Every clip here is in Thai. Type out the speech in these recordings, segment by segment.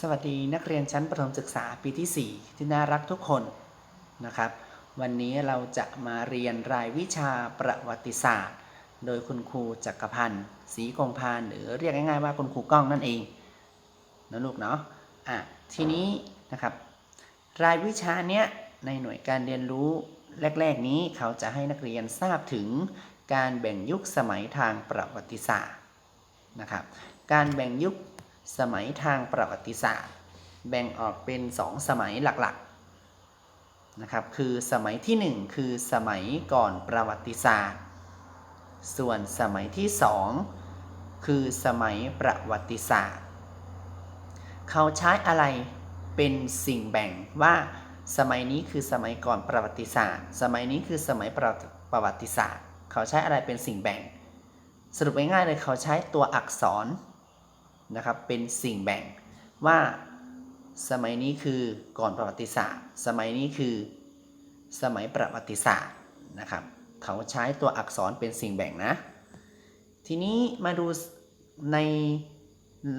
สวัสดีนักเรียนชั้นประถมศึกษาปีที่ 4 ที่น่ารักทุกคนนะครับ วันนี้เราจะมาเรียนรายวิชาประวัติศาสตร์ โดยคุณครูจักรพันธ์ศรีกงพานหรือเรียกง่ายๆว่าคุณครูก้องนั่นเองนะลูกเนาะอะทีนี้นะครับ รายวิชาเนี้ยในหน่วยการเรียนรู้แรก ๆ นี้เขาจะให้นักเรียนทราบถึงการแบ่งยุคสมัยทางประวัติศาสตร์นะครับ การแบ่งยุค สมัยทางประวัติศาสตร์ แบ่งออกเป็น 2 สมัยหลักๆนะครับคือสมัยทีหนึ่1 คือสมัยก่อนประวัติศาสตร์ ส่วนสมัยที่ 2 คือสมัยประวัติศาสตร์ เขาใช้อะไรเป็นสิ่งแบ่งว่าสมัยนี้คือสมัยก่อนประวัติศาสตร์ สมัยนี้คือสมัยประประวัติศาสตร์ เขาใช้อะไรเป็นสิ่งแบ่ง สรุปง่ายๆเลยเขาใช้ตัวอักษร นะครับเป็นสิ่งแบ่งว่าสมัยนี้คือก่อนประวัติศาสตร์ สมัยนี้คือสมัยประวัติศาสตร์นะครับเขาใช้ตัวอักษรเป็นสิ่งแบ่งนะ ทีนี้มาดูใน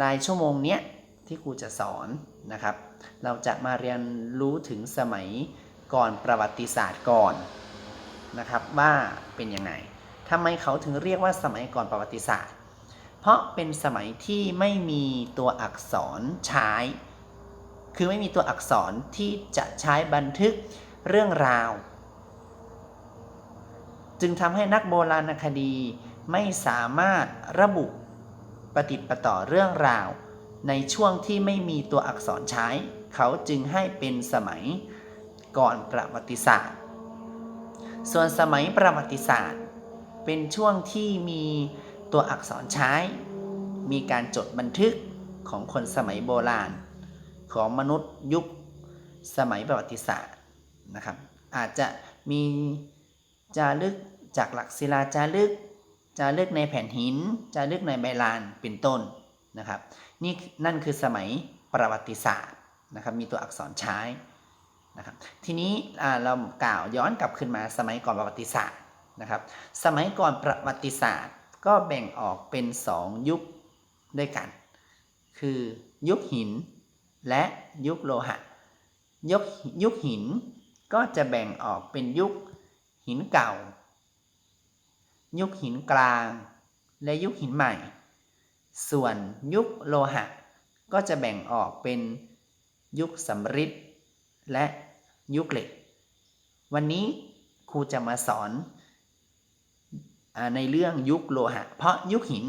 รายชั่วโมงเนี้ยที่ครูจะสอนนะครับ เราจะมาเรียนรู้ถึงสมัยก่อนประวัติศาสตร์ก่อนนะครับว่าเป็นยังไงทำไมเขาถึงเรียกว่าสมัยก่อนประวัติศาสตร์ เพราะเป็นสมัยที่ไม่มีตัวอักษรใช้ คือไม่มีตัวอักษรที่จะใช้บันทึกเรื่องราว จึงทำให้นักโบราณคดีไม่สามารถระบุปฏิปต่อเรื่องราว ในช่วงที่ไม่มีตัวอักษรใช้ เขาจึงให้เป็นสมัยก่อนประวัติศาสตร์ ส่วนสมัยประวัติศาสตร์ เป็นช่วงที่มี ตัวอักษรใช้ มีการจดบันทึกของคนสมัยโบราณ ของมนุษย์ยุคสมัยประวัติศาสตร์นะครับ อาจจะมีจารึกจากหลักศิลาจารึกจารึกในแผ่นหินจารึกในใบลานเป็นต้นนะครับ นี่นั่นคือสมัยประวัติศาสตร์นะครับมีตัวอักษรใช้นะครับทีนี้เรากล่าวย้อนกลับขึ้นมาสมัยก่อนประวัติศาสตร์นะครับ สมัยก่อนประวัติศาสตร์ ก็แบ่งออกเป็น2ยุคด้วยกัน คือยุคหินและยุคโลหะ ยุคยุคหินก็จะแบ่งออกเป็นยุคหินเก่า ยุคหินกลาง และยุคหินใหม่ ส่วนยุคโลหะ ก็จะแบ่งออกเป็นยุคสำริดและยุคเหล็ก วันนี้ครูจะมาสอน ในเรื่องยุคโลหะ เพราะยุคหิน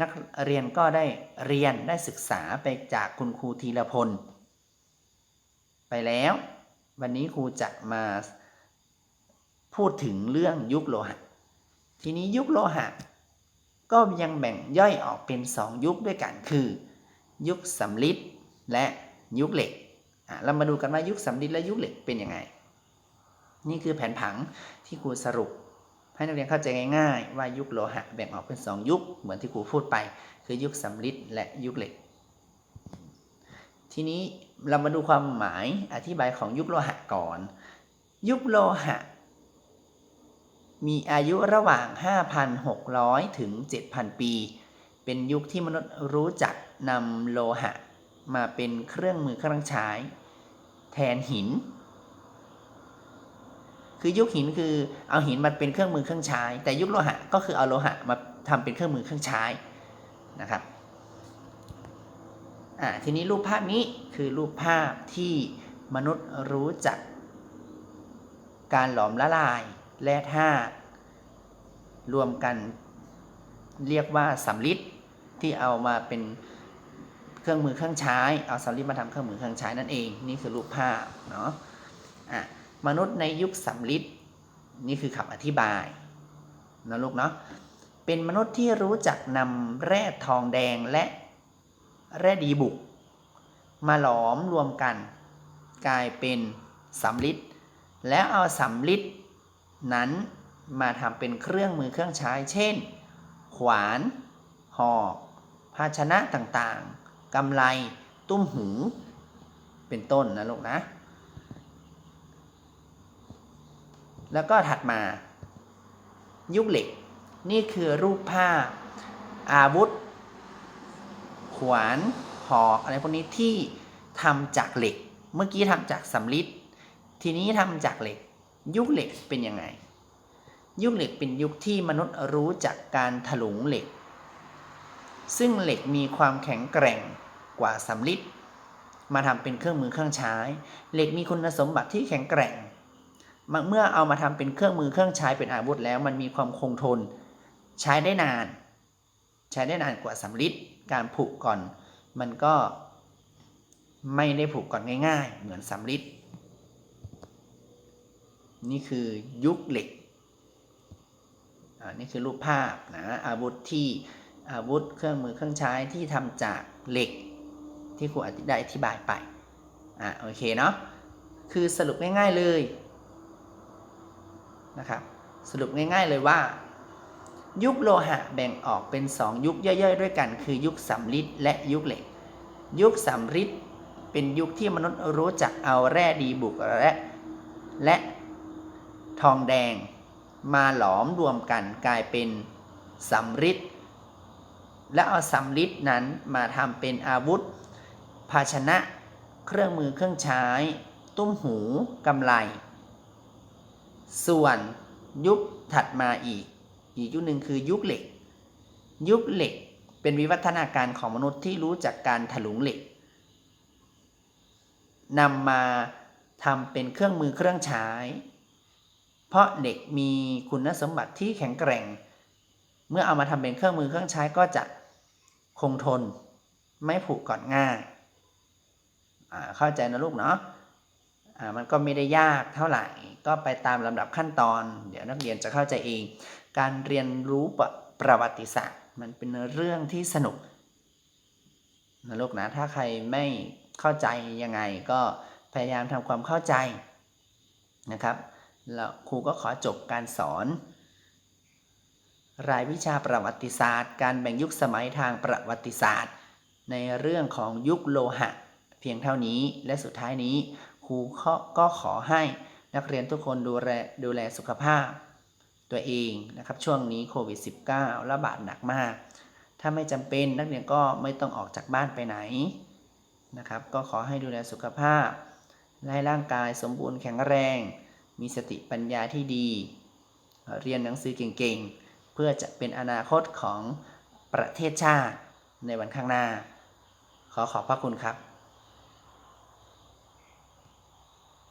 นักเรียนก็ได้เรียนได้ศึกษาไปจากคุณครูธีรพล ไปแล้ว วันนี้ครูจะมาพูดถึงเรื่องยุคโลหะ ทีนี้ยุคโลหะ ก็ยังแบ่งย่อยออกเป็นสองยุคด้วยกันคือ ยุคสำริดและยุคเหล็กเรามาดูกันว่ายุคสำริดและยุคเหล็กเป็นยังไง นี่คือแผนผังที่ครูสรุป ให้นักเรียนเข้าใจง่าย ๆ ว่ายุคโลหะแบ่งออกเป็น 2 ยุคเหมือนที่ครูพูดไป คือยุคสำริดและยุคเหล็ก ทีนี้เรามาดูความหมายอธิบายของยุคโลหะก่อน ยุคโลหะ มีอายุระหว่าง 5,600 ถึง 7,000 ปี เป็นยุคที่มนุษย์รู้จักนำโลหะ มาเป็นเครื่องมือเครื่องใช้ แทนหิน คือยุคหินคือเอาหินมาเป็นเครื่องมือเครื่องใช้ แต่ยุคโลหะก็คือเอาโลหะมาทำเป็นเครื่องมือเครื่องใช้นะครับอ่าทีนี้รูปภาพนี้คือรูปภาพที่มนุษย์รู้จัก การหลอมละลายแร่ธาตุรวมกันเรียกว่าสำลิดที่เอามาเป็นเครื่องมือเครื่องใช้ เอาสำลิดมาทำเครื่องมือเครื่องใช้นั่นเอง นี่คือรูปภาพเนาะ มนุษย์ในยุคสำลิดนี่คือคำอธิบายนะลูกเนาะเป็นมนุษย์ที่รู้จักนำแร่ทองแดงและแร่ดีบุก มาหลอมรวมกัน กลายเป็นสำลิดแล้วเอาสำลิดนั้นมาทำเป็นเครื่องมือเครื่องใช้ เช่น ขวาน หอกภาชนะต่างๆกำไลตุ้มหู เป็นต้นนะลูกนะ แล้วก็ถัดมา ยุคเหล็ก นี่คือรูปภาพ อาวุธ ขวาน หอกอะไรพวกนี้ที่ทำจากเหล็ก เมื่อกี้ทำจากสำริดทีนี้ทำจากเหล็ก ยุคเหล็กเป็นยังไง ยุคเหล็กเป็นยุคที่มนุษย์รู้จักการถลุงเหล็ก ซึ่งเหล็กมีความแข็งแกร่งกว่าสำริดมาทำเป็นเครื่องมือเครื่องใช้ เหล็กมีคุณสมบัติที่แข็งแกร่ง เมื่อเอามาทำเป็นเครื่องมือเครื่องใช้เป็นอาวุธแล้ว มันมีความคงทน ใช้ได้นาน ใช้ได้นานกว่าสำริดการผูกก่อน มันก็ไม่ได้ผูกก่อนง่ายๆ เหมือนสำริดนี่คือยุคเหล็กอ่านี่คือรูปภาพนะอาวุธที่อาวุธเครื่องมือเครื่องใช้ที่ทำจากเหล็ก ที่ครูได้อธิบายไปอ่าโอเคเนาะคือสรุปง่ายๆเลย นะครับสรุปง่าย ๆ เลยว่า ยุคโลหะแบ่งออกเป็น 2 ยุคย่อยๆ ด้วยกัน คือยุคสำริดและยุคเหล็ก ยุคสำริดเป็นยุคที่มนุษย์รู้จักเอาแร่ดีบุกและและทองแดงมาหลอมรวมกันกลายเป็นสำริดและเอาสำริดนั้นมาทำเป็นอาวุธ ภาชนะ เครื่องมือเครื่องใช้ ตุ้มหูกำไล ส่วนยุคถัดมาอีก อีกยุคหนึ่งคือยุคเหล็ก ยุคเหล็กเป็นวิวัฒนาการของมนุษย์ที่รู้จักการถลุงเหล็กนำมาทำเป็นเครื่องมือเครื่องใช้ เพราะเหล็กมีคุณสมบัติที่แข็งแกร่ง เมื่อเอามาทำเป็นเครื่องมือเครื่องใช้ก็จะคงทน ไม่ผุก่อนง่าย เข้าใจนะลูกเนาะ มันก็ไม่ได้ยากเท่าไหร่ ก็ไปตามลำดับขั้นตอน เดี๋ยวนักเรียนจะเข้าใจเอง การเรียนรู้ประประวัติศาสตร์ มันเป็นเรื่องที่สนุกนะลูกนะถ้าใครไม่เข้าใจยังไงก็พยายามทำความเข้าใจนะครับแล้วครูก็ขอจบการสอน รายวิชาประวัติศาสตร์ การแบ่งยุคสมัยทางประวัติศาสตร์ ในเรื่องของยุคโลหะ เพียงเท่านี้และสุดท้ายนี้ ครูก็ขอให้นักเรียนทุกคนดูแลดูแลสุขภาพ ตัวเองนะครับช่วงนี้โควิด -19 ระบาดหนักมาก ถ้าไม่จำเป็นนักเรียนก็ไม่ต้องออกจากบ้านไปไหนนะครับ ก็ขอให้ดูแลสุขภาพให้ร่างกายสมบูรณ์แข็งแรง มีสติปัญญาที่ดี เรียนหนังสือเก่งๆ เพื่อจะเป็นอนาคตของประเทศชาติในวันข้างหน้า ขอขอบพระคุณครับ